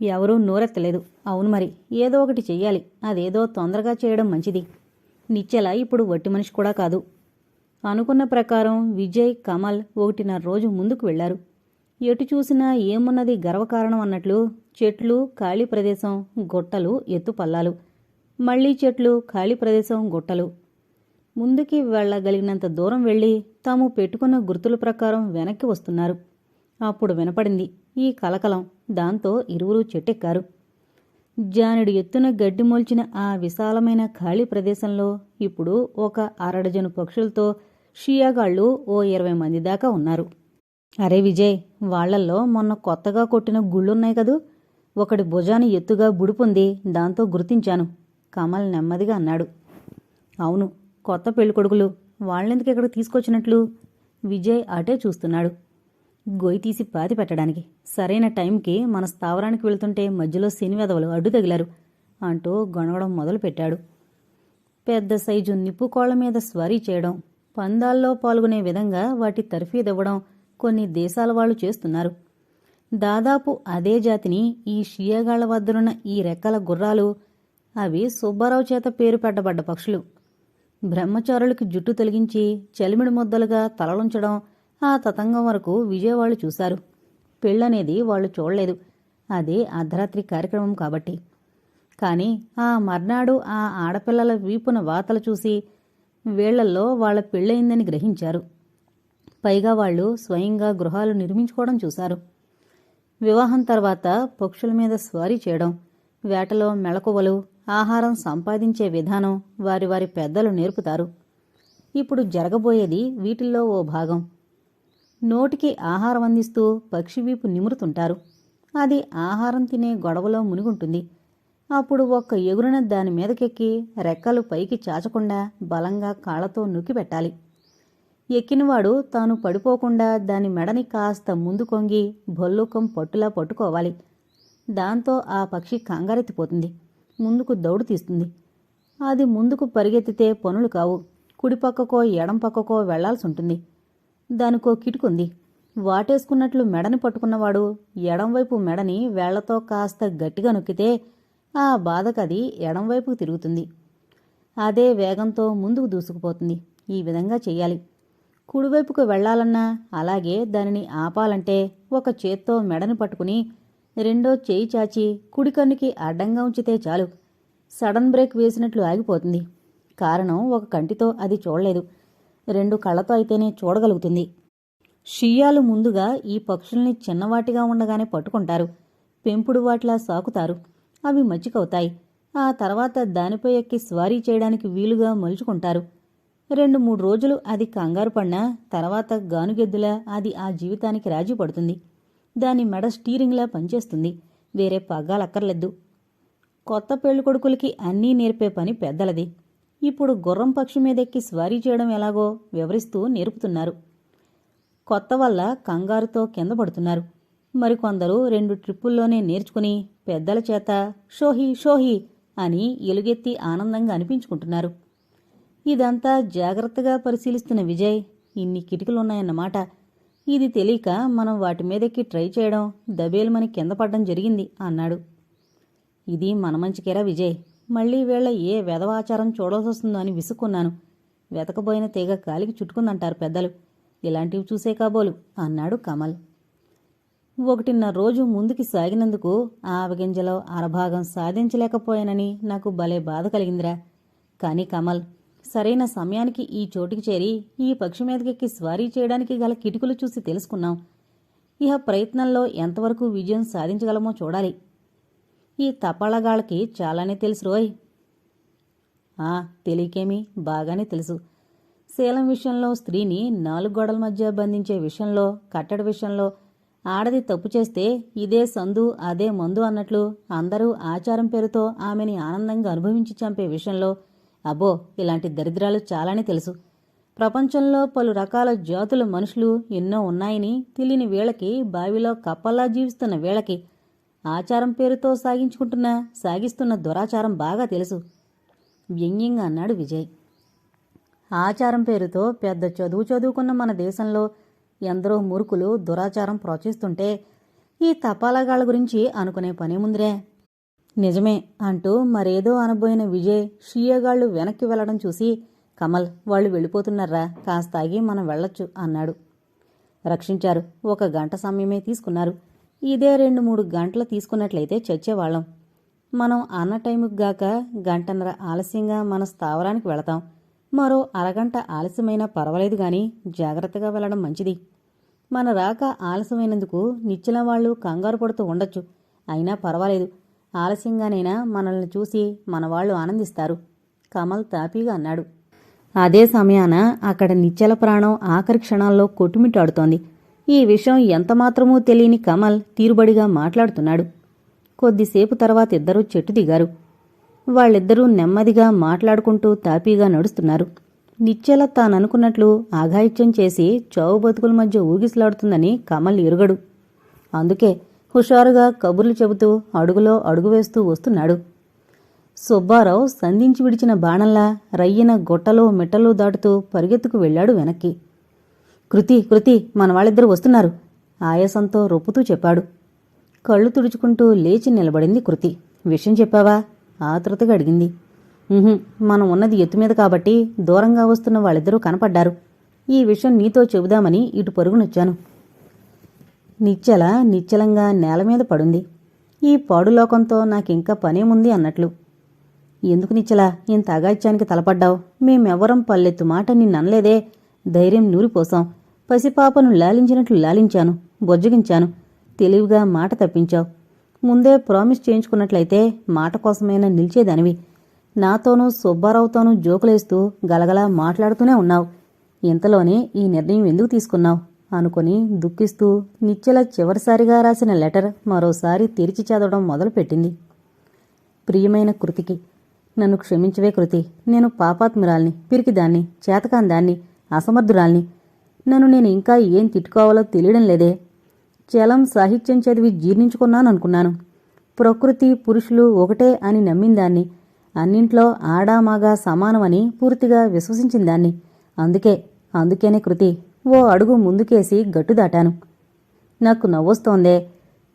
ఎవరూ నోరెత్తలేదు. అవును మరి ఏదో ఒకటి చెయ్యాలి. అదేదో తొందరగా చేయడం మంచిది. నిచ్చెల ఇప్పుడు వట్టి మనిషి కూడా కాదు. అనుకున్న ప్రకారం విజయ్ కమల్ ఒకటిన్నర రోజు ముందుకు వెళ్ళారు. ఎటు చూసినా ఏమున్నది గర్వకారణం అన్నట్లు చెట్లు ఖాళీ ప్రదేశం గుట్టలు ఎత్తుపల్లాలు మళ్ళీ చెట్లు ఖాళీ ప్రదేశం గొట్టలు. ముందుకి వెళ్ళగలిగినంత దూరం వెళ్ళి తాము పెట్టుకున్న గుర్తుల ప్రకారం వెనక్కి వస్తున్నారు. అప్పుడు వినపడింది ఈ కలకలం. దాంతో ఇరువురు చెట్టెక్కారు. జానుడు ఎత్తున గడ్డి మోల్చిన ఆ విశాలమైన ఖాళీ ప్రదేశంలో ఇప్పుడు ఒక అరడజను పక్షులతో షియాగాళ్ళు ఓ ఇరవై మంది దాకా ఉన్నారు. అరే విజయ్ వాళ్ళల్లో మొన్న కొత్తగా కొట్టిన గుళ్ళున్నాయి కదూ. ఒకటి భుజాన్ని ఎత్తుగా బుడిపుంది దాంతో గుర్తించాను. కమల్ నెమ్మదిగా అన్నాడు. అవును కొత్త పెళ్ళికొడుకులు వాళ్ళెందుకు ఇక్కడ తీసుకొచ్చినట్లు? విజయ్ అటే చూస్తున్నాడు. గొయ్యి తీసి పాతి పెట్టడానికి. సరైన టైంకి మన స్థావరానికి వెళ్తుంటే మధ్యలో శనివెదవలు అడ్డు తగిలారు. అంటూ గొనగడం మొదలుపెట్టాడు. పెద్ద సైజు నిప్పుకోళ్ళ మీద స్వారీ చేయడం పందాల్లో పాల్గొనే విధంగా వాటి తర్ఫీదివ్వడం కొన్ని దేశాల వాళ్ళు చేస్తున్నారు. దాదాపు అదే జాతిని ఈ షియాగాళ్ళ వద్దనున్న ఈ రెక్కల గుర్రాలు అవి సుబ్బారావు చేత పేరు పెట్టబడ్డ పక్షులు. బ్రహ్మచారులకి జుట్టు తొలగించి చలిమిడి ముద్దలుగా తలలుంచడం ఆ తతంగం వరకు విజయవాళ్ళు చూశారు. పెళ్ళనేది వాళ్ళు చూడలేదు. అదే అర్ధరాత్రి కార్యక్రమం కాబట్టి. కానీ ఆ మర్నాడు ఆ ఆడపిల్లల వీపున వాతలు చూసి వీళ్ళల్లో వాళ్ళ పెళ్ళయిందని గ్రహించారు. పైగా వాళ్ళు స్వయంగా గృహాలు నిర్మించుకోవడం చూశారు. వివాహం తర్వాత పక్షుల మీద స్వారీ చేయడం వేటలో మెళకువలు ఆహారం సంపాదించే విధానం వారి వారి పెద్దలు నేర్పుతారు. ఇప్పుడు జరగబోయేది వీటిల్లో ఓ భాగం. నోటికి ఆహారం అందిస్తూ పక్షి వీపు నిమురుతుంటారు. అది ఆహారం తినే గొడవలో మునిగుంటుంది. అప్పుడు ఒక్క ఎగురున దాని మీదకెక్కి రెక్కలు పైకి చాచకుండా బలంగా కాళ్ళతో నొక్కి పెట్టాలి. ఎక్కినవాడు తాను పడిపోకుండా దాని మెడని కాస్త ముందు కొంగి భొల్లుకం పట్టులా పట్టుకోవాలి. దాంతో ఆ పక్షి కంగారెత్తిపోతుంది. ముందుకు దౌడు తీస్తుంది. అది ముందుకు పరిగెత్తితే పనులు కావు. కుడిపక్కకో ఎడం పక్కకో వెళ్ళాల్సి ఉంటుంది దానికో కిటుకుంది. వాటేసుకున్నట్లు మెడని పట్టుకున్నవాడు ఎడంవైపు మెడని వేళ్ళతో కాస్త గట్టిగా నొక్కితే ఆ బాధకది ఎడంవైపుకు తిరుగుతుంది. అదే వేగంతో ముందుకు దూసుకుపోతుంది. ఈ విధంగా చెయ్యాలి. కుడివైపుకు వెళ్ళాలన్నా అలాగే దానిని ఆపాలంటే ఒక చేత్తో మెడని పట్టుకుని రెండో చేయి చాచి కుడి కన్నుకి అడ్డంగా ఉంచితే చాలు. సడన్ బ్రేక్ వేసినట్లు ఆగిపోతుంది. కారణం ఒక కంటితో అది చూడలేదు. రెండు కళ్ళతో అయితేనే చూడగలుగుతుంది. షియాలు ముందుగా ఈ పక్షుల్ని చిన్నవాటిగా ఉండగానే పట్టుకుంటారు. పెంపుడు వాటిలా సాకుతారు. అవి మచ్చికవుతాయి ఆ తర్వాత దానిపై ఎక్కి స్వారీ చేయడానికి వీలుగా మలుచుకుంటారు. రెండు మూడు రోజులు అది కంగారు పడినా తర్వాత గానుగెద్దులా అది ఆ జీవితానికి రాజీ పడుతుంది. దాని మెడ స్టీరింగ్లా పనిచేస్తుంది. వేరే పగ్గాలక్కర్లేదు కొత్త పెళ్ళికొడుకులకి అన్నీ నేర్పే పని పెద్దలది. ఇప్పుడు గుర్రం పక్షి మీదెక్కి స్వారీ చేయడం ఎలాగో వివరిస్తూ నేర్పుతున్నారు. కొత్త వల్ల కంగారుతో కింద పడుతున్నారు. మరికొందరు రెండు ట్రిప్పుల్లోనే నేర్చుకుని పెద్దల చేత షోహి షోహి అని ఎలుగెత్తి ఆనందంగా అనిపించుకుంటున్నారు. ఇదంతా జాగ్రత్తగా పరిశీలిస్తున్న విజయ్ ఇన్ని కిటికలున్నాయన్నమాట. ఇది తెలియక మనం వాటి మీదకి ట్రై చేయడం దబేలుమని కింద పడడం జరిగింది అన్నాడు. ఇది మన మంచికేరా విజయ్. మళ్ళీ వేళ ఏ వెధవాచారం చూడాల్సొస్తుందో అని విసుక్కున్నాను. వెతకబోయిన తీగ కాలికి చుట్టుకుందంటారు పెద్దలు. ఇలాంటివి చూసే కాబోలు అన్నాడు కమల్. ఒకటిన్నర రోజు ముందుకి సాగినందుకు ఆవగింజలో అరభాగం సాధించలేకపోయానని నాకు భలే బాధ కలిగిందిరా. కాని కమల్ సరైన సమయానికి ఈ చోటికి చేరి ఈ పక్షి మీదకెక్కి స్వారీ చేయడానికి గల కిటుకులు చూసి తెలుసుకున్నాం. ఇహ ప్రయత్నంలో ఎంతవరకు విజయం సాధించగలమో చూడాలి. ఈ తపాళగాళ్ళకి చాలానే తెలుసు రోయ్. ఆ తెలియకేమి? బాగానే తెలుసు. శీలం విషయంలో స్త్రీని నాలుగు గోడల మధ్య బంధించే విషయంలో కట్టడి విషయంలో ఆడది తప్పు చేస్తే ఇదే సందు అదే మందు అన్నట్లు అందరూ ఆచారం పేరుతో ఆమెని ఆనందంగా అనుభవించి చంపే విషయంలో అబ్బో ఇలాంటి దరిద్రాలు చాలానే తెలుసు. ప్రపంచంలో పలు రకాల జాతుల మనుషులు ఎన్నో ఉన్నాయని తెలియని వీళ్ళకి బావిలో కప్పల్లా జీవిస్తున్న వీళ్ళకి ఆచారం పేరుతో సాగించుకుంటున్న సాగిస్తున్న దురాచారం బాగా తెలుసు. వ్యంగ్యంగా అన్నాడు విజయ్. ఆచారం పేరుతో పెద్ద చదువు చదువుకున్న మన దేశంలో ఎందరో మురుకులు దురాచారం ప్రోత్సహిస్తుంటే ఈ తపాలాగాళ్ళ గురించి అనుకునే పనే ముందిరే. నిజమే అంటూ మరేదో అనబోయిన విజయ్ షియగాళ్ళు వెనక్కి వెళ్ళడం చూసి కమల్ వాళ్ళు వెళ్ళిపోతున్నారా? కాస్త ఆగి మనం వెళ్ళొచ్చు అన్నాడు. రక్షించారు. ఒక గంట సమయమే తీసుకున్నారు. ఇదే రెండు మూడు గంటలు తీసుకున్నట్లయితే చచ్చేవాళ్ళం. మనం అన్న టైంకి గాక గంటన్నర ఆలస్యంగా మన స్థావరానికి వెళతాం. మరో అరగంట ఆలస్యమైనా పర్వాలేదు గాని జాగ్రత్తగా వెళ్ళడం మంచిది. మన రాక ఆలస్యమైనందుకు నిచ్చిన వాళ్ళు కంగారు పడుతూ ఉండొచ్చు. అయినా పర్వాలేదు. ఆలస్యంగానైనా మనల్ని చూసి మన వాళ్ళు ఆనందిస్తారు. కమల్ తాపీగా అన్నాడు. అదే సమయాన అక్కడ నిశ్చల ప్రాణం ఆఖరి క్షణాల్లో కొట్టుమిట్టాడుతోంది. ఈ విషయం ఎంతమాత్రమూ తెలియని కమల్ తీరుబడిగా మాట్లాడుతున్నాడు. కొద్దిసేపు తర్వాత ఇద్దరూ చెట్టు దిగారు. వాళ్ళిద్దరూ నెమ్మదిగా మాట్లాడుకుంటూ తాపీగా నడుస్తున్నారు. నిచ్చెల తాననుకున్నట్లు ఆఘాయిత్యం చేసి చావు బతుకుల మధ్య ఊగిసలాడుతుందని కమల్ ఎరుగడు. అందుకే హుషారుగా కబుర్లు చెబుతూ అడుగులో అడుగు వేస్తూ వస్తున్నాడు. సుబ్బారావు సంధించి విడిచిన బాణంలా రయ్యిన గొట్టలో మిట్టలు దాటుతూ పరిగెత్తుకు వెళ్ళాడు వెనక్కి. కృతి కృతి మన వాళ్ళిద్దరూ వస్తున్నారు. ఆయాసంతో రొప్పుతూ చెప్పాడు. కళ్ళు తుడుచుకుంటూ లేచి నిలబడింది కృతి. విషయం చెప్పావా? ఆతృతగా అడిగింది. మనం ఉన్నది ఎత్తు మీద కాబట్టి దూరంగా వస్తున్న వాళ్ళిద్దరూ కనపడ్డారు. ఈ విషయం నీతో చెబుదామని ఇటు పరుగునొచ్చాను నిశ్చల నిశ్చలంగా నేల మీద పడుంది. ఈ పాడులోకంతో నాకింకా పనేముంది అన్నట్లు. ఎందుకు నిచ్చలా? ఇంత అగాత్యానికి తలపడ్డావు. మేమెవ్వరం పల్లెత్తు మాట నిన్ననలేదే. ధైర్యం నూరిపోసాం పసిపాపను లాలించినట్లు లాలించాను బొజ్జగించాను. తెలివిగా మాట తప్పించావు. ముందే ప్రామిస్ చేయించుకున్నట్లయితే మాట కోసమైనా నిలిచేదానివి. నాతోనూ సుబ్బారావుతోనూ జోకులేస్తూ గలగలా మాట్లాడుతూనే ఉన్నావు. ఇంతలోనే ఈ నిర్ణయం ఎందుకు తీసుకున్నావు? అనుకుని దుఃఖిస్తూ నిచ్చెల చివరిసారిగా రాసిన లెటర్ మరోసారి తెరిచి చదవడం మొదలుపెట్టింది. ప్రియమైన కృతికి నన్ను క్షమించవే కృతి. నేను పాపాత్మురాల్ని పిరికిదాన్ని చేతకాందాన్ని. అసమర్థురాల్ని. నన్ను నేను ఇంకా ఏం తిట్టుకోవాలో తెలియడం లేదే. చలం సాహిత్యం చదివి జీర్ణించుకున్నాను అనుకున్నాను ప్రకృతి పురుషులు ఒకటే అని నమ్మిందాన్ని అన్నింట్లో ఆడామాగా సమానమని పూర్తిగా విశ్వసించిందాన్ని అందుకే అందుకేనే కృతి ఓ అడుగు ముందుకేసి గట్టు దాటాను. నాకు నవ్వొస్తోందే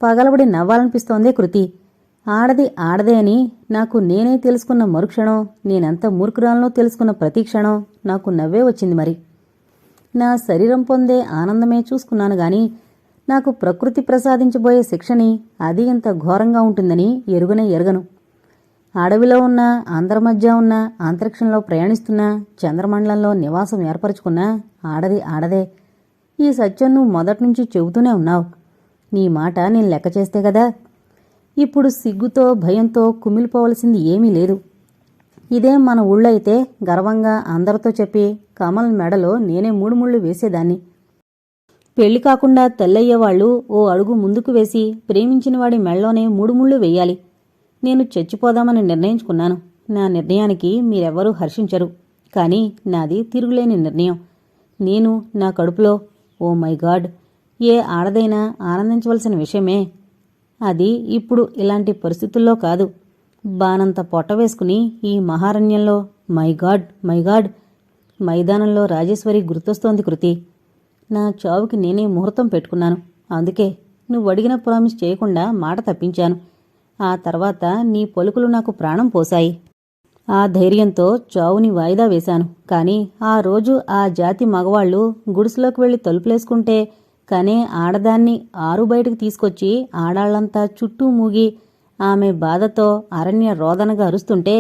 పగలబడి నవ్వాలనిపిస్తోందే కృతి. ఆడది ఆడదే అని నాకు నేనే తెలుసుకున్న మరుక్షణం నేనెంత మూర్ఖురాలనో తెలుసుకున్న ప్రతి క్షణం నాకు నవ్వే వచ్చింది మరి. నా శరీరం పొందే ఆనందమే చూసుకున్నాను గాని నాకు ప్రకృతి ప్రసాదించబోయే శిక్షని అది ఇంత ఘోరంగా ఉంటుందని ఎరుగనే ఎరగను. అడవిలో ఉన్న ఆంధ్రమధ్య మధ్య ఉన్న అంతరిక్షంలో ప్రయాణిస్తున్న చంద్రమండలంలో నివాసం ఏర్పరచుకున్న ఆడది ఆడదే. ఈ సత్యం నువ్వు మొదటి నుంచి చెబుతూనే ఉన్నావు. నీ మాట నేను లెక్క చేస్తే కదా ఇప్పుడు సిగ్గుతో భయంతో కుమిలిపోవలసింది ఏమీ లేదు. ఇదే మన ఊళ్ళో అయితే గర్వంగా అందరితో చెప్పి కమల్ మెడలో నేనే మూడు ముళ్ళు వేసేదాన్ని. పెళ్ళి కాకుండా తెల్లయ్యేవాళ్ళు ఓ అడుగు ముందుకు వేసి ప్రేమించిన వాడి మెళ్ళలోనే మూడు ముళ్ళు వేయాలి. నేను చచ్చిపోదామని నిర్ణయించుకున్నాను. నా నిర్ణయానికి మీరెవ్వరూ హర్షించరు. కానీ నాది తిరుగులేని నిర్ణయం. నేను నా కడుపులో ఓ మై గాడ్ ఏ ఆడదైనా ఆనందించవలసిన విషయమే. అది ఇప్పుడు ఇలాంటి పరిస్థితుల్లో కాదు. బానంత పొట్ట వేసుకుని ఈ మహారణ్యంలో మై గాడ్ మై గాడ్ మైదానంలో రాజేశ్వరి గుర్తొస్తోంది కృతి. నా చావుకి నేనే ముహూర్తం పెట్టుకున్నాను. అందుకే నువ్వు అడిగిన ప్రామిస్ చేయకుండా మాట తప్పించాను. ఆ తర్వాత నీ పలుకులు నాకు ప్రాణం పోశాయి. ఆ ధైర్యంతో చావుని వాయిదా వేశాను. కానీ ఆ రోజు ఆ జాతి మగవాళ్ళు గుడిసెలోకి వెళ్ళి తలుపులేసుకుంటే కానీ ఆడదాన్ని ఆరు బయటకు తీసుకొచ్చి ఆడాళ్ళంతా చుట్టూ మూగి ఆమె బాధతో అరణ్య రోదనగా అరుస్తుంటే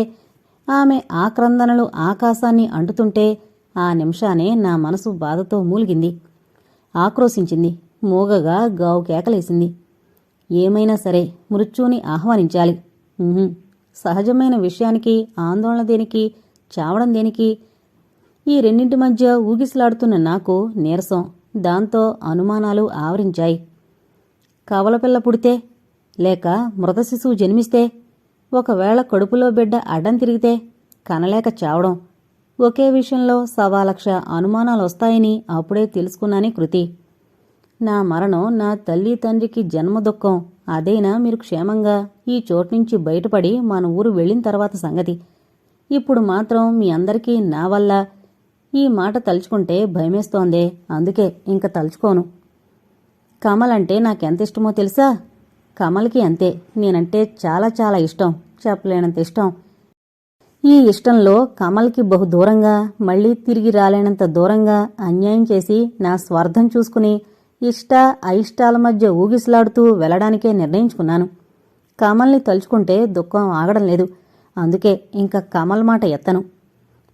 ఆమె ఆక్రందనలు ఆకాశాన్ని అంటుతుంటే ఆ నిమిషానే నా మనసు బాధతో మూలిగింది. ఆక్రోశించింది. మూగగా గావు కేకలేసింది. ఏమైనా సరే మృత్యుని ఆహ్వానించాలి. సహజమైన విషయానికి ఆందోళన దేనికి చావడం దేనికి ఈ రెండింటి మధ్య ఊగిసలాడుతున్న నాకు నీరసం. దాంతో అనుమానాలు ఆవరించాయి. కవలపిల్ల పుడితే లేక మృత శిశువు జన్మిస్తే ఒకవేళ కడుపులో బిడ్డ అడ్డం తిరిగితే కనలేక చావడం. ఒకే విషయంలో సవాలక్ష అనుమానాలు వస్తాయని అప్పుడే తెలుసుకున్నానే కృతి. నా మరణం నా తల్లి తండ్రికి జన్మ దుఃఖం. అదైనా మీరు క్షేమంగా ఈ చోటు నుంచి బయటపడి మన ఊరు వెళ్ళిన తర్వాత సంగతి. ఇప్పుడు మాత్రం మీ అందరికీ నా వల్ల ఈ మాట తలుచుకుంటే భయమేస్తోందే. అందుకే ఇంక తలుచుకోను. కమల్ అంటే నాకెంత ఇష్టమో తెలుసా? కమల్కి అంతే. నేనంటే చాలా చాలా ఇష్టం. చెప్పలేనంత ఇష్టం. ఈ ఇష్టంలో కమల్కి బహు దూరంగా మళ్ళీ తిరిగి రాలేనంత దూరంగా అన్యాయం చేసి నా స్వార్థం చూసుకుని ఇష్ట అయిష్టాల మధ్య ఊగిసలాడుతూ వెళ్ళడానికే నిర్ణయించుకున్నాను. కమల్ని తలుచుకుంటే దుఃఖం ఆగడం లేదు. అందుకే ఇంకా కమల్ మాట ఎత్తను.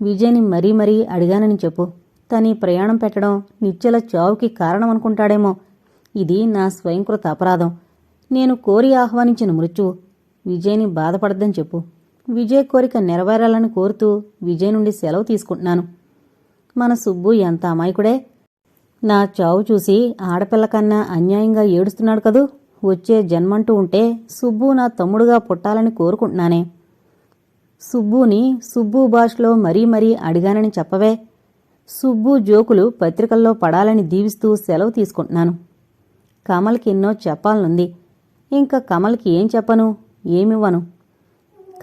విజయ్ని మరీ మరీ అడిగానని చెప్పు. తని ప్రయాణం పెట్టడం నిత్యల చావుకి కారణం అనుకుంటాడేమో ఇది నా స్వయంకృత అపరాధం. నేను కోరి ఆహ్వానించిన మృత్యువు. విజయ్ని బాధపడద్దని చెప్పు. విజయ్ కోరిక నెరవేరాలని కోరుతూ విజయ్ నుండి సెలవు తీసుకుంటున్నాను. మన సుబ్బు ఎంత అమాయకుడే? నా చావు చూసి ఆడపిల్ల కన్నా అన్యాయంగా ఏడుస్తున్నాడు కదూ? వచ్చే జన్మంటూ ఉంటే సుబ్బు నా తమ్ముడుగా పుట్టాలని కోరుకుంటున్నానే. సుబ్బుని సుబ్బు భాషలో మరీ మరీ అడిగానని చెప్పవే. సుబ్బు జోకులు పత్రికల్లో పడాలని దీవిస్తూ సెలవు తీసుకుంటున్నాను. కమల్కి ఎన్నో చెప్పాలనుంది. ఇంకా కమల్కి ఏం చెప్పను? ఏమివ్వను?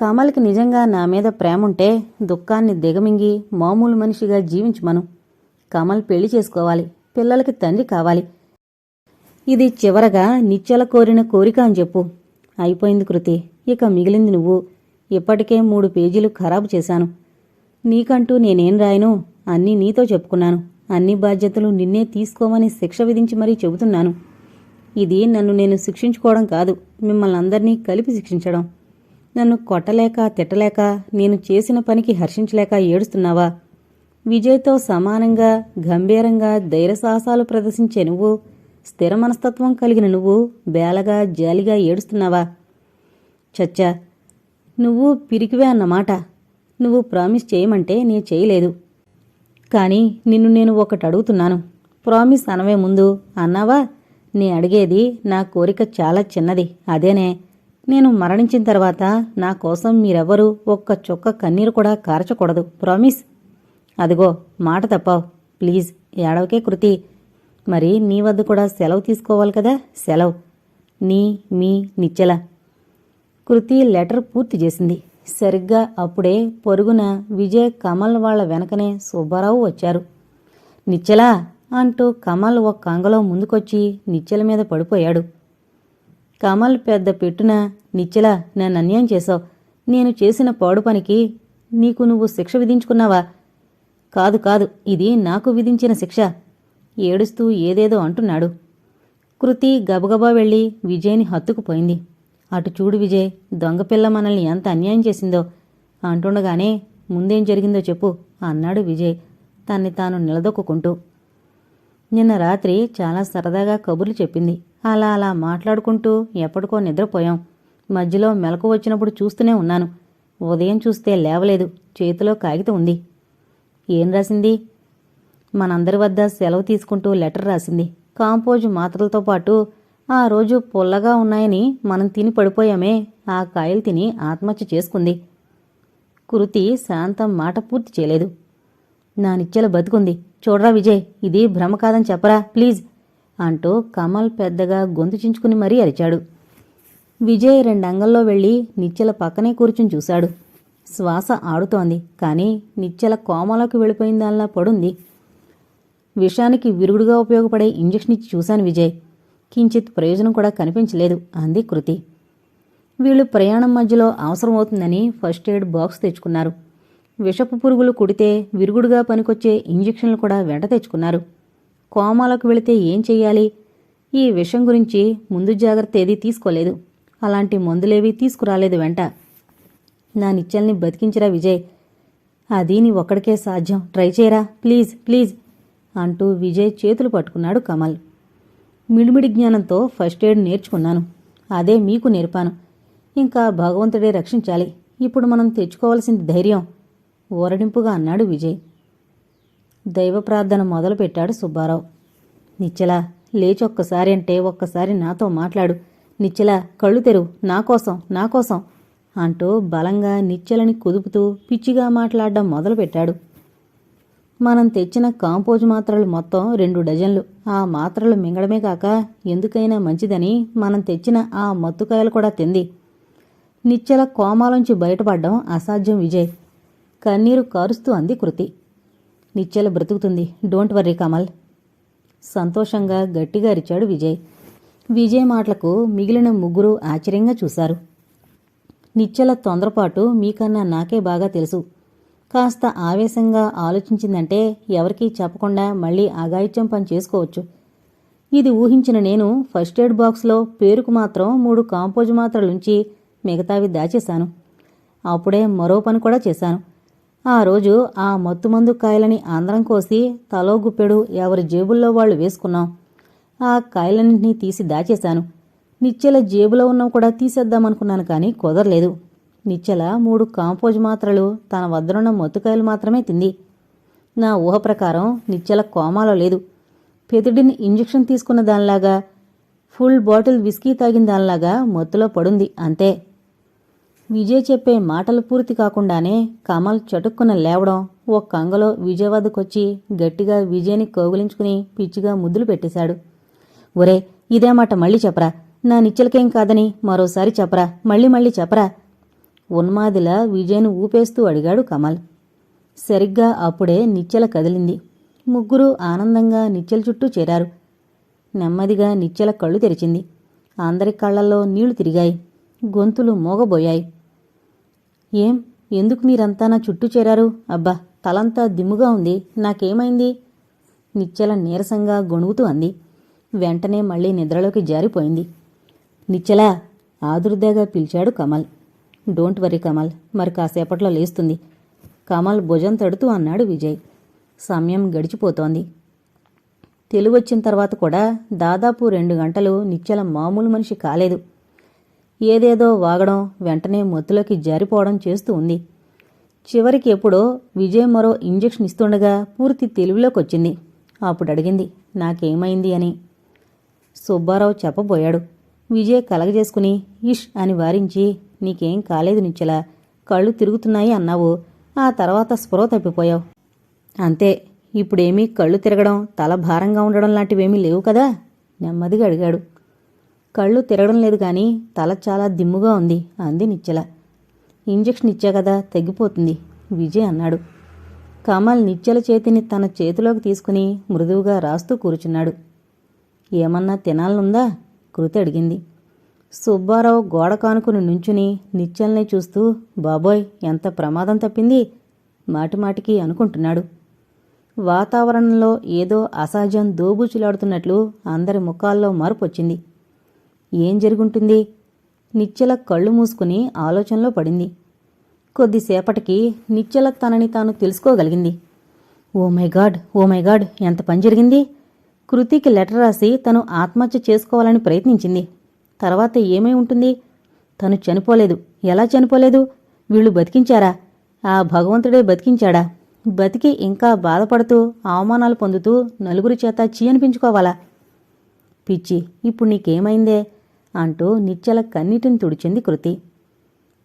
కమల్కి నిజంగా నా మీద ప్రేముంటే దుఃఖాన్ని దిగమింగి మామూలు మనిషిగా జీవించమను. కమల్ పెళ్ళి చేసుకోవాలి. పిల్లలకి తండ్రి కావాలి. ఇది చివరగా నిచ్చెల కోరిన కోరిక అని చెప్పు. అయిపోయింది కృతి. ఇక మిగిలింది నువ్వు. ఇప్పటికే మూడు పేజీలు ఖరాబు చేశాను. నీకంటూ నేనేం రాయను? అన్నీ నీతో చెప్పుకున్నాను. అన్ని బాధ్యతలు నిన్నే తీసుకోమని శిక్ష విధించి మరీ చెబుతున్నాను. ఇది నన్ను నేను శిక్షించుకోవడం కాదు మిమ్మల్ని అందరినీ కలిపి శిక్షించడం. నన్ను కొట్టలేక తిట్టలేక నేను చేసిన పనికి హర్షించలేక ఏడుస్తున్నావా? విజయ్తో సమానంగా గంభీరంగా ధైర్యసాహసాలు ప్రదర్శించే నువ్వు స్థిర మనస్తత్వం కలిగిన నువ్వు బేలగా జాలిగా ఏడుస్తున్నావా? చచ్చా నువ్వు పిరికివే అన్నమాట. నువ్వు ప్రామిస్ చేయమంటే నేను చేయలేదు. కానీ నిన్ను నేను ఒకటి అడుగుతున్నాను. ప్రామిస్ అనవే ముందు. అన్నావా? నీ అడిగేది నా కోరిక చాలా చిన్నది. అదేనే. నేను మరణించిన తర్వాత నా కోసం మీరెవ్వరూ ఒక్క చుక్క కన్నీరు కూడా కార్చకూడదు. ప్రామిస్. అదిగో మాట తప్పావు. ప్లీజ్ ఏడవకే కృతి. మరి నీ వద్ద కూడా సెలవు తీసుకోవాలి కదా? సెలవు. నీ మీ నిచ్చెల. కృతి లెటర్ పూర్తి చేసింది. సరిగ్గా అప్పుడే పొరుగున విజయ్ కమల్ వాళ్ళ వెనకనే సుబ్బారావు వచ్చారు. నిచ్చెలా అంటూ కమల్ ఒక కంగలో ముందుకొచ్చి నిచ్చెల మీద పడిపోయాడు. కమల్ పెద్ద పెట్టున నిచ్చెలా నన్ను అన్యాయం చేశావు. నేను చేసిన పాడు పనికి నీకు నువ్వు శిక్ష విధించుకున్నావా? కాదు కాదు ఇది నాకు విధించిన శిక్ష. ఏడుస్తూ ఏదేదో అంటున్నాడు. కృతి గబగబా వెళ్ళి విజయ్ని హత్తుకుపోయింది. అటు చూడు విజయ్ దొంగపిల్ల మనల్ని ఎంత అన్యాయం చేసిందో. అంటుండగానే ముందేం జరిగిందో చెప్పు అన్నాడు విజయ్ తన్ని తాను నిలదొక్కుంటూ నిన్న రాత్రి చాలా సరదాగా కబుర్లు చెప్పింది. అలా అలా మాట్లాడుకుంటూ ఎప్పటికో నిద్రపోయాం. మధ్యలో మెలకు వచ్చినప్పుడు చూస్తూనే ఉన్నాను. ఉదయం చూస్తే లేవలేదు చేతిలో కాగితం ఉంది. ఏం రాసింది? మనందరి వద్ద సెలవు తీసుకుంటూ లెటర్ రాసింది. కాంపోజ్ మాత్రలతో పాటు ఆ రోజు పుల్లగా ఉన్నాయని మనం తిని పడిపోయామే. ఆ కాయలు తిని ఆత్మహత్య చేసుకుంది. కృతి శాంతం మాట పూర్తి చేయలేదు. నా నిచ్చెల బతుకుంది. చూడరా విజయ్ ఇది భ్రమ కాదని చెప్పరా? ప్లీజ్ అంటూ కమల్ పెద్దగా గొంతు చించుకుని మరీ అరిచాడు. విజయ్ రెండంగల్లో వెళ్ళి నిచ్చెల పక్కనే కూర్చుని చూశాడు. శ్వాస ఆడుతోంది కానీ నిచ్చెల కోమలోకి వెళ్ళిపోయిందాల్లా పడుంది. విషానికి విరుగుడుగా ఉపయోగపడే ఇంజెక్షన్ ఇచ్చి చూశాను విజయ్. కించిత్ ప్రయోజనం కూడా కనిపించలేదు అంది కృతి. వీళ్ళు ప్రయాణం మధ్యలో అవసరమవుతుందని ఫస్ట్ ఎయిడ్ బాక్స్ తెచ్చుకున్నారు. విషపు పురుగులు కుడితే విరుగుడుగా పనికొచ్చే ఇంజెక్షన్లు కూడా వెంట తెచ్చుకున్నారు. కోమాలకు వెళితే ఏం చెయ్యాలి? ఈ విషం గురించి ముందు జాగ్రత్త ఏదీ తీసుకోలేదు. అలాంటి మందులేవీ తీసుకురాలేదు వెంట. నా నిత్యల్ని బతికించరా విజయ్. అది నీ ఒక్కడికే సాధ్యం. ట్రై చేయరా? ప్లీజ్ ప్లీజ్ అంటూ విజయ్ చేతులు పట్టుకున్నాడు కమల్. మిడిమిడి జ్ఞానంతో ఫస్ట్ ఎయిడ్ నేర్చుకున్నాను. అదే మీకు నేర్పాను. ఇంకా భగవంతుడే రక్షించాలి. ఇప్పుడు మనం తెచ్చుకోవాల్సింది ధైర్యం. ఊరడింపుగా అన్నాడు విజయ్. దైవ ప్రార్థన మొదలుపెట్టాడు సుబ్బారావు. నిచ్చలా లేచొక్కసారి అంటే ఒక్కసారి నాతో మాట్లాడు. నిచ్చలా కళ్ళు తెరువు నా కోసం నా కోసం అంటూ బలంగా నిచ్చెలని కుదుపుతూ పిచ్చిగా మాట్లాడడం మొదలుపెట్టాడు. మనం తెచ్చిన కాంపోజ్ మాత్రలు మొత్తం రెండు డజన్లు. ఆ మాత్రలు మింగడమే కాక ఎందుకైనా మంచిదని మనం తెచ్చిన ఆ మత్తుకాయలు కూడా తింది. నిచ్చెల కోమాలోంచి బయటపడ్డం అసాధ్యం విజయ్. కన్నీరు కారుస్తూ అంది కృతి. నిచ్చెల బ్రతుకుతుంది. Don't worry Kamal. సంతోషంగా గట్టిగా అరిచాడు విజయ్. విజయ్ మాటలకు మిగిలిన ముగ్గురు ఆశ్చర్యంగా చూశారు. నిచ్చెల తొందరపాటు మీకన్నా నాకే బాగా తెలుసు. కాస్త ఆవేశంగా ఆలోచించిందంటే ఎవరికీ చెప్పకుండా మళ్ళీ అఘాయిత్యం పని చేసుకోవచ్చు. ఇది ఊహించిన నేను ఫస్ట్ ఎయిడ్ బాక్స్లో పేరుకు మాత్రం మూడు కాంపోజ్ మాత్రలుంచి మిగతావి దాచేశాను. అప్పుడే మరో పని కూడా చేశాను. ఆ రోజు ఆ మత్తుమందు కాయలని ఆంధ్రం కోసి తలో గుప్పెడు ఎవరి జేబుల్లో వాళ్ళు వేసుకున్నాం. ఆ కాయలన్నింటినీ తీసి దాచేశాను. నిచ్చెల జేబులో ఉన్నవి కూడా తీసేద్దామనుకున్నాను కానీ కుదరలేదు. నిచ్చెల మూడు కాంపోజ్ మాత్రలు తన వద్దనున్న మత్తుకాయలు మాత్రమే తింది. నా ఊహ ప్రకారం నిచ్చెల కోమాలో లేదు. పెతిడిని ఇంజెక్షన్ తీసుకున్న దానిలాగా ఫుల్ బాటిల్ విస్కీ తాగిన దానిలాగా మత్తులో పడుంది అంతే. విజయ్ చెప్పే మాటలు పూర్తి కాకుండానే కమల్ చటుక్కున లేవడం ఓ కంగలో విజయ్ వద్దకొచ్చి గట్టిగా విజయ్ని కౌగులించుకుని పిచ్చిగా ముద్దులు పెట్టేశాడు. ఒరే ఇదే మాట మళ్ళీ చెప్పరా? నా నిచ్చెలకేం కాదని మరోసారి చెప్పరా? మళ్ళీ మళ్ళీ చెప్పరా? ఉన్మాదిలా విజయ్ను ఊపేస్తూ అడిగాడు కమల్. సరిగ్గా అప్పుడే నిచ్చెల కదిలింది. ముగ్గురు ఆనందంగా నిచ్చెల చుట్టూ చేరారు. నెమ్మదిగా నిచ్చెల కళ్ళు తెరిచింది. అందరి కళ్ళల్లో నీళ్ళు తిరిగాయి. గొంతులు మోగబోయాయి. ఏం? ఎందుకు మీరంతా నా చుట్టూ చేరారు? అబ్బా తలంతా దిమ్ముగా ఉంది. నాకేమైంది? నిచ్చెల నీరసంగా గొణుగుతూ అంది. వెంటనే మళ్ళీ నిద్రలోకి జారిపోయింది. నిచ్చెల ఆదుర్దాగా పిలిచాడు కమల్. డోంట్ వరీ కమల్ మరి కాసేపట్లో లేస్తుంది. కమల్ భుజం తడుతూ అన్నాడు విజయ్. సమయం గడిచిపోతోంది. తెలివొచ్చిన తర్వాత కూడా దాదాపు రెండు గంటలు నిచ్చెల మామూలు మనిషి కాలేదు. ఏదేదో వాగడం వెంటనే మొత్తులోకి జారిపోవడం చేస్తూ ఉంది. చివరికి ఎప్పుడో విజయ్ మరో ఇంజెక్షన్ ఇస్తుండగా పూర్తి తెలివిలోకి వచ్చింది అప్పుడు అడిగింది నాకేమైంది అని? సుబ్బారావు చెప్పబోయాడు. విజయ్ కలగజేసుకుని ఇష్ అని వారించి నీకేం కాలేదు నిచ్చలా. కళ్ళు తిరుగుతున్నాయి అన్నావు. ఆ తర్వాత స్పృహ తప్పిపోయావు. అంతే ఇప్పుడేమీ కళ్ళు తిరగడం తల భారంగా ఉండడం లాంటివేమీ లేవు కదా? నెమ్మదిగా అడిగాడు. కళ్ళు తిరగడం లేదు కానీ తల చాలా దిమ్ముగా ఉంది అంది నిచ్చల. ఇంజెక్షన్ ఇచ్చా కదా తగ్గిపోతుంది విజయ్ అన్నాడు. కమల్ నిచ్చల చేతిని తన చేతిలోకి తీసుకుని మృదువుగా రాస్తూ కూర్చున్నాడు. ఏమన్నా తినాలనుందా? కృతి అడిగింది. సుబ్బారావు గోడ కానుకుని నుంచుని నిచ్చల్ని చూస్తూ బాబోయ్ ఎంత ప్రమాదం తప్పింది! మాటిమాటికి అనుకుంటున్నాడు. వాతావరణంలో ఏదో అసహజం దోబూచులాడుతున్నట్లు అందరి ముఖాల్లో మార్పు వచ్చింది ఏం జరుగుంటుంది? నిచ్చెల కళ్ళు మూసుకుని ఆలోచనలో పడింది. కొద్దిసేపటికి నిచ్చెల తనని తాను తెలుసుకోగలిగింది. Oh my God oh my God ఎంత పని జరిగింది! కృతికి లెటర్ రాసి తను ఆత్మహత్య చేసుకోవాలని ప్రయత్నించింది. తర్వాత ఏమై ఉంటుంది? తను చనిపోలేదు. ఎలా చనిపోలేదు? వీళ్ళు బతికించారా? ఆ భగవంతుడే బతికించాడా? బతికి ఇంకా బాధపడుతూ అవమానాలు పొందుతూ నలుగురి చేత చీ అనిపించుకోవాలా పిచ్చి ఇప్పుడు నీకేమైందే? అంటూ నిచ్చల కన్నీటిని తుడిచింది కృతి.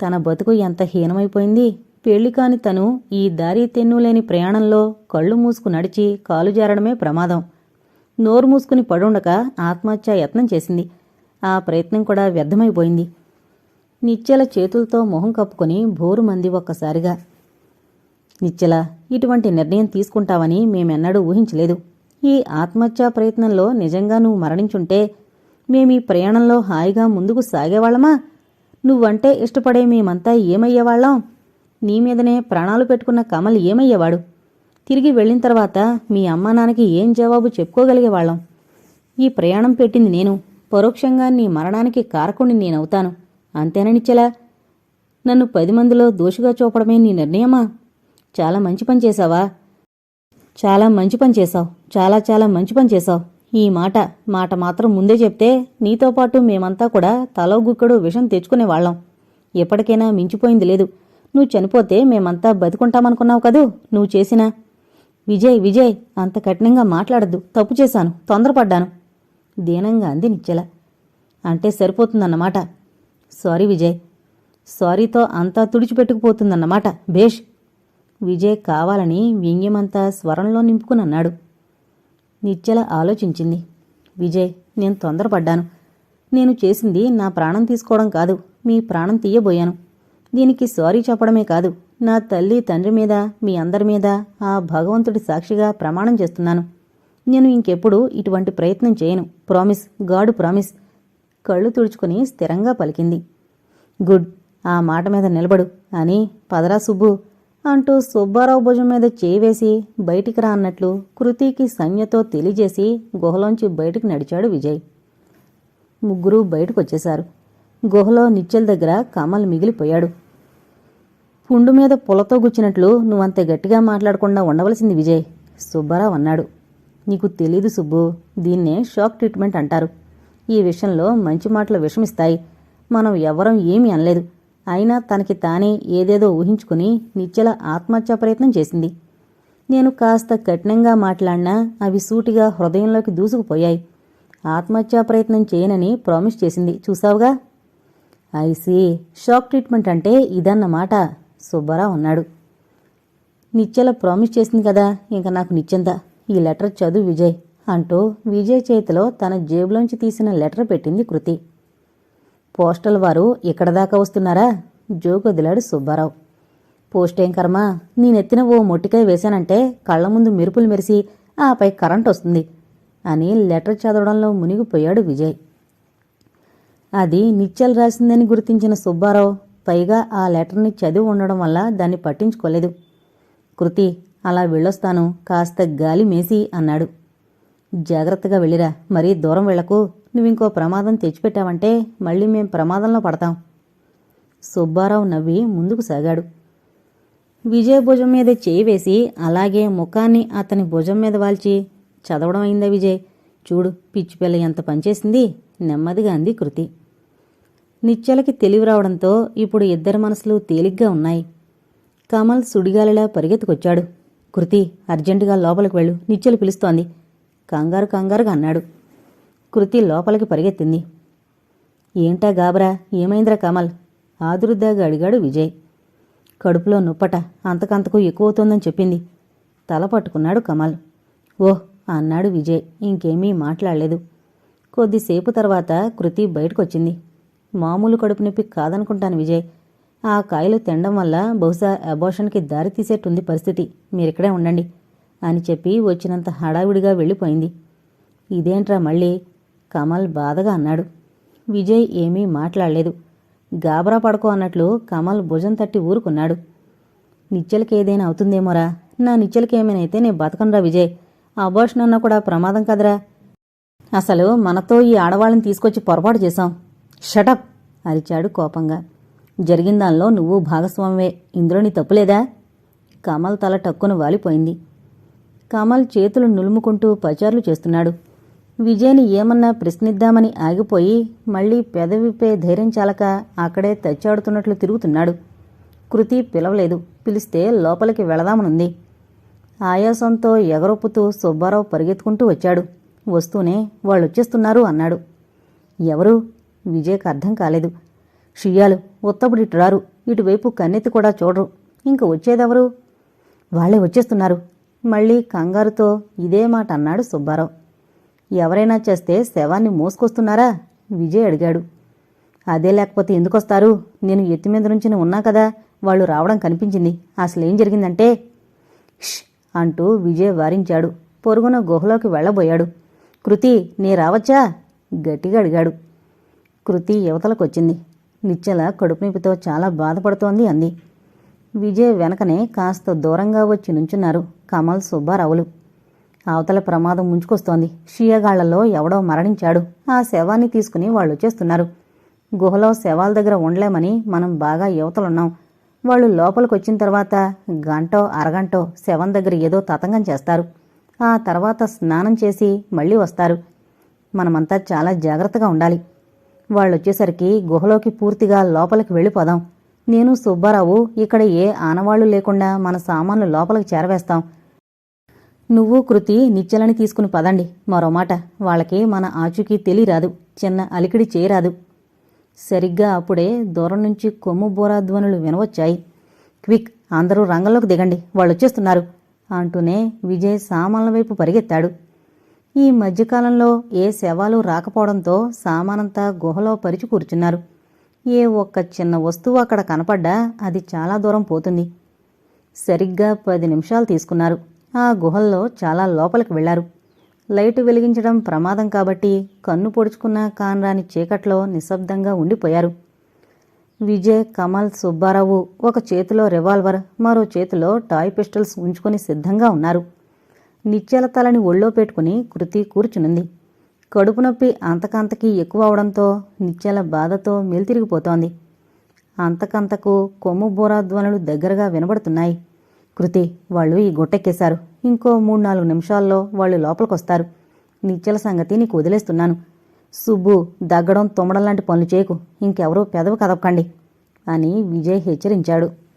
తన బతుకు ఎంత హీనమైపోయింది? పెళ్ళి కాని తను ఈ దారి తెన్నులేని ప్రయాణంలో కళ్ళు మూసుకు నడిచి కాలు జారడమే ప్రమాదం. నోరు మూసుకుని పడుండక ఆత్మహత్య యత్నం చేసింది. ఆ ప్రయత్నం కూడా వ్యర్థమైపోయింది. నిచ్చెల చేతులతో మొహం కప్పుకొని భోరు మంది ఒక్కసారిగా నిచ్చెల ఇటువంటి నిర్ణయం తీసుకుంటావని మేమెన్నడూ ఊహించలేదు. ఈ ఆత్మహత్యా ప్రయత్నంలో నిజంగా నువ్వు మరణించుంటే మేమీ ప్రయాణంలో హాయిగా ముందుకు సాగేవాళ్ళమా? నువ్వంటే ఇష్టపడే మేమంతా ఏమయ్యేవాళ్ళం? నీ మీదనే ప్రాణాలు పెట్టుకున్న కమల్ ఏమయ్యేవాడు? తిరిగి వెళ్ళిన తర్వాత మీ అమ్మా నాన్నకి ఏం జవాబు చెప్పుకోగలిగేవాళ్ళం? ఈ ప్రయాణం పెట్టింది నేను. పరోక్షంగా నీ మరణానికి కారకుణ్ణి నేనవుతాను. అంతేననిచ్చలా నన్ను పది మందిలో దోషిగా చూపడమే నీ నిర్ణయమా? చాలా మంచి పని చేశావా? చాలా మంచి పని చేశావు. చాలా చాలా మంచి పని చేశావు. ఈ మాట మాట మాత్రం ముందే చెప్తే నీతో పాటు మేమంతా కూడా తలో గుక్కడు విషం తెచ్చుకునేవాళ్ళం ఎప్పటికైనా మించిపోయింది లేదు. నువ్వు చనిపోతే మేమంతా బతుకుంటామనుకున్నావు కదూ? నువ్వు చేసినా. విజయ్ విజయ్ అంత కఠినంగా మాట్లాడద్దు. తప్పు చేశాను. తొందరపడ్డాను. దీనంగా అంది నిచ్చెల అంటే సరిపోతుందన్నమాట. సారీ విజయ్. సారీతో అంతా తుడిచిపెట్టుకుపోతుందన్నమాట భేష్ విజయ్ కావాలని వ్యంగ్యమంతా స్వరంలో నింపుకునన్నాడు. నిచ్చెల ఆలోచించింది. విజయ్ నేను తొందరపడ్డాను. నేను చేసింది నా ప్రాణం తీసుకోవడం కాదు. మీ ప్రాణం తీయబోయాను. దీనికి సారీ చెప్పడమే కాదు. నా తల్లి తండ్రి మీద మీ అందరి మీద ఆ భగవంతుడి సాక్షిగా ప్రమాణం చేస్తున్నాను. నేను ఇంకెప్పుడు ఇటువంటి ప్రయత్నం చేయను. ప్రామిస్ గాడు ప్రామిస్. కళ్ళు తుడుచుకుని స్థిరంగా పలికింది. గుడ్ ఆ మాట మీద నిలబడు. అని పదరా సుబ్బు అంటూ సుబ్బారావు భుజం మీద చేయి వేసి బయటికి రా అన్నట్లు కృతికి సంజ్ఞతో తెలియజేసి గుహలోంచి బయటికి నడిచాడు విజయ్. ముగ్గురు బయటకొచ్చేశారు. గుహలో నిచ్చెల దగ్గర కమల్ మిగిలిపోయాడు. పుండు మీద పులతో గుచ్చినట్లు నువ్వంత గట్టిగా మాట్లాడకుండా ఉండవలసింది విజయ్ సుబ్బారావు అన్నాడు. నీకు తెలీదు సుబ్బు దీన్నే షాక్ ట్రీట్మెంట్ అంటారు. ఈ విషయంలో మంచి మాటలు విషమిస్తాయి. మనం ఎవరం ఏమీ అనలేదు. అయినా తనకి తానే ఏదేదో ఊహించుకుని నిచ్చెల ఆత్మహత్యా ప్రయత్నం చేసింది. నేను కాస్త కఠినంగా మాట్లాడినా అవి సూటిగా హృదయంలోకి దూసుకుపోయాయి. ఆత్మహత్యా ప్రయత్నం చేయనని ప్రామిస్ చేసింది. చూసావుగా? ఐసీ షాక్ ట్రీట్మెంట్ అంటే ఇదన్నమాట. సుబ్బారావు అన్నాడు నిచ్చెల ప్రామిస్ చేసింది కదా ఇంకా నాకు నిచ్చెంత ఈ లెటర్ చదువు విజయ్ అంటూ విజయ్ చేతిలో తన జేబులోంచి తీసిన లెటర్ పెట్టింది కృతి. పోస్టల్ వారు ఇక్కడ దాకా వస్తున్నారా? జోకొదిలాడు సుబ్బారావు. పోస్టేం కర్మ? నేనెత్తిన ఓ మొట్టికాయ వేశానంటే కళ్ళ ముందు మెరుపులు మెరిసి ఆపై కరెంట్ వస్తుంది అని లెటర్ చదవడంలో మునిగిపోయాడు విజయ్. అది నిత్యాలు రాసిందని గుర్తించిన సుబ్బారావు పైగా ఆ లెటర్ని చదివి ఉండడం వల్ల దాన్ని పట్టించుకోలేదు. కృతి అలా వెళ్ళొస్తాను కాస్త గాలి మేసి అన్నాడు. జాగ్రత్తగా వెళ్ళిరా మరీ దూరం వెళ్ళకు. నువ్వింకో ప్రమాదం తెచ్చిపెట్టావంటే మళ్ళీ మేం ప్రమాదంలో పడతాం. సుబ్బారావు నవ్వి ముందుకు సాగాడు. విజయ భుజం మీద చేయి వేసి అలాగే ముఖాన్ని అతని భుజం మీద వాల్చి చదవడం అయిందా విజయ్? చూడు పిచ్చి పిల్ల ఎంత పనిచేసింది? నెమ్మదిగా అంది కృతి. నిత్యలకి తెలివి రావడంతో ఇప్పుడు ఇద్దరి మనసులు తేలిగ్గా ఉన్నాయి. కమల్ సుడిగాలిలా పరిగెత్తుకొచ్చాడు. కృతి అర్జెంటుగా లోపలికి వెళ్ళు. నిత్యలు పిలుస్తోంది. కంగారు కంగారుగా అన్నాడు. కృతి లోపలికి పరిగెత్తింది. ఏంటా గాబరా? ఏమైందిరా కమల్? ఆదురుద్దాగా అడిగాడు విజయ్. కడుపులో నొప్పట అంతకంతకు ఎక్కువవుతోందని చెప్పింది. తల పట్టుకున్నాడు కమల్. ఓహ్ అన్నాడు విజయ్. ఇంకేమీ మాట్లాడలేదు. కొద్దిసేపు తర్వాత కృతి బయటకొచ్చింది. మామూలు కడుపు నొప్పి కాదనుకుంటాను విజయ్. ఆ కాయలు తినడం వల్ల బహుశా అబోషన్కి దారి తీసేట్టుంది పరిస్థితి. మీరిక్కడే ఉండండి అని చెప్పి వచ్చినంత హడావిడిగా వెళ్ళిపోయింది. ఇదేంట్రా మళ్ళీ? కమల్ బాధగా అన్నాడు. విజయ్ ఏమీ మాట్లాడలేదు. గాబరా పడుకో అన్నట్లు కమల్ భుజం తట్టి ఊరుకున్నాడు. నిచ్చెలకేదైనా అవుతుందేమోరా? నా నిచ్చెలకేమైనైతే ఏమైనా అయితే నేను బతకనురా విజయ్. అబోషన్ అన్నా కూడా ప్రమాదం కదరా? అసలు మనతో ఈ ఆడవాళ్ళని తీసుకొచ్చి పొరపాటు చేశాం. షటప్! అరిచాడు కోపంగా. జరిగిన దానిలో నువ్వు భాగస్వామివే. ఇందులో నీ తప్పులేదా? కమల్ తల టక్కున వాలిపోయింది. కమల్ చేతులు నులుముకుంటూ పచారులు చేస్తున్నాడు. విజయ్ని ఏమన్నా ప్రశ్నిద్దామని ఆగిపోయి మళ్ళీ పెదవిపై ధైర్యం చాలక అక్కడే తెచ్చాడుతున్నట్లు తిరుగుతున్నాడు. కృతి పిలవలేదు. పిలిస్తే లోపలికి వెళదామనుంది. ఆయాసంతో ఎగరొప్పుతూ సుబ్బారావు పరిగెత్తుకుంటూ వచ్చాడు. వస్తూనే వాళ్ళొచ్చేస్తున్నారు అన్నాడు. ఎవరు? విజయ్కి అర్థం కాలేదు. షియాలు ఉత్తప్పుడు ఇటు రారు. ఇటువైపు కన్నెత్తి కూడా చూడరు. ఇంక వచ్చేదెవరు? వాళ్ళే వచ్చేస్తున్నారు. మళ్ళీ కంగారుతో ఇదే మాట అన్నాడు సుబ్బారావు. ఎవరైనా చేస్తే శవాన్ని మోసుకొస్తున్నారా? విజయ్ అడిగాడు. అదే లేకపోతే ఎందుకొస్తారు? నేను ఎత్తి మీద నుంచి ఉన్నా కదా. వాళ్ళు రావడం కనిపించింది. అసలేం జరిగిందంటే? ష్ అంటూ విజయ్ వారించాడు. పొరుగున గుహలోకి వెళ్ళబోయాడు. కృతి నీ రావచ్చా? గట్టిగా అడిగాడు. కృతి యువతలకొచ్చింది. నిచ్చెల కడుపు చాలా బాధపడుతోంది అంది. విజయ్ వెనకనే కాస్త దూరంగా వచ్చి నుంచున్నారు కమల్ సుబ్బారావులు అవతల ప్రమాదం ముంచుకొస్తోంది. షియగాళ్ళలో ఎవడో మరణించాడు. ఆ శవాన్ని తీసుకుని వాళ్ళు వచ్చేస్తున్నారు గుహలో శవాల దగ్గర ఉండలేమని మనం బాగా యువతలున్నాం. వాళ్ళు లోపలికి వచ్చిన తర్వాత గంటో అరగంటో శవం దగ్గర ఏదో తతంగం చేస్తారు. ఆ తర్వాత స్నానం చేసి మళ్ళీ వస్తారు. మనమంతా చాలా జాగ్రత్తగా ఉండాలి. వాళ్ళొచ్చేసరికి గుహలోకి పూర్తిగా లోపలికి వెళ్ళిపోదాం. నేను సుబ్బారావు ఇక్కడ ఏ ఆనవాళ్ళు లేకుండా మన సామాన్లు లోపలికి చేరవేస్తాం. నువ్వు కృతి నిచ్చెలని తీసుకుని పదండి. మరో మాట వాళ్ళకి మన ఆచూకీ తెలియరాదు. చిన్న అలికిడి చేయరాదు. సరిగ్గా అప్పుడే దూరం నుంచి కొమ్ము బోరా ధ్వనులు వినవచ్చాయి. క్విక్ అందరూ రంగంలోకి దిగండి. వాళ్ళొచ్చేస్తున్నారు. అంటూనే విజయ్ సామాన్ల వైపు పరిగెత్తాడు. ఈ మధ్యకాలంలో ఏ శవాలు రాకపోవడంతో సామానంతా గుహలో పరిచి కూర్చున్నారు. ఏ ఒక్క చిన్న వస్తువు అక్కడ కనపడ్డా అది చాలా దూరం పోతుంది. సరిగ్గా పది నిమిషాలు తీసుకున్నారు. ఆ గుహల్లో చాలా లోపలికి వెళ్ళారు. లైటు వెలిగించడం ప్రమాదం కాబట్టి కన్ను పొడుచుకున్న కాన్రాని చీకట్లో నిశ్శబ్దంగా ఉండిపోయారు. విజయ్ కమల్ సుబ్బారావు ఒక చేతిలో రివాల్వర్ మరో చేతిలో టాయ్ పిస్టల్స్ ఉంచుకొని సిద్ధంగా ఉన్నారు. నిత్యాల తలని ఒళ్ళో పెట్టుకుని కృతి కూర్చునుంది. కడుపు నొప్పి అంతకంతకి ఎక్కువ అవడంతో నిత్యాల బాధతో మెలితిరిగిపోతోంది. అంతకంతకు కొమ్ము బోరాధ్వనులు దగ్గరగా వినబడుతున్నాయి. కృతి వాళ్ళు ఈ గొట్టెక్కేశారు. ఇంకో మూడు నాలుగు నిమిషాల్లో వాళ్ళు లోపలికొస్తారు. నిత్యల సంగతి నీకు వదిలేస్తున్నాను. సుబ్బు దగ్గడం తుమ్మడం లాంటి పనులు చేయకు. ఇంకెవరూ పెదవి కదపకండి అని విజయ్ హెచ్చరించాడు.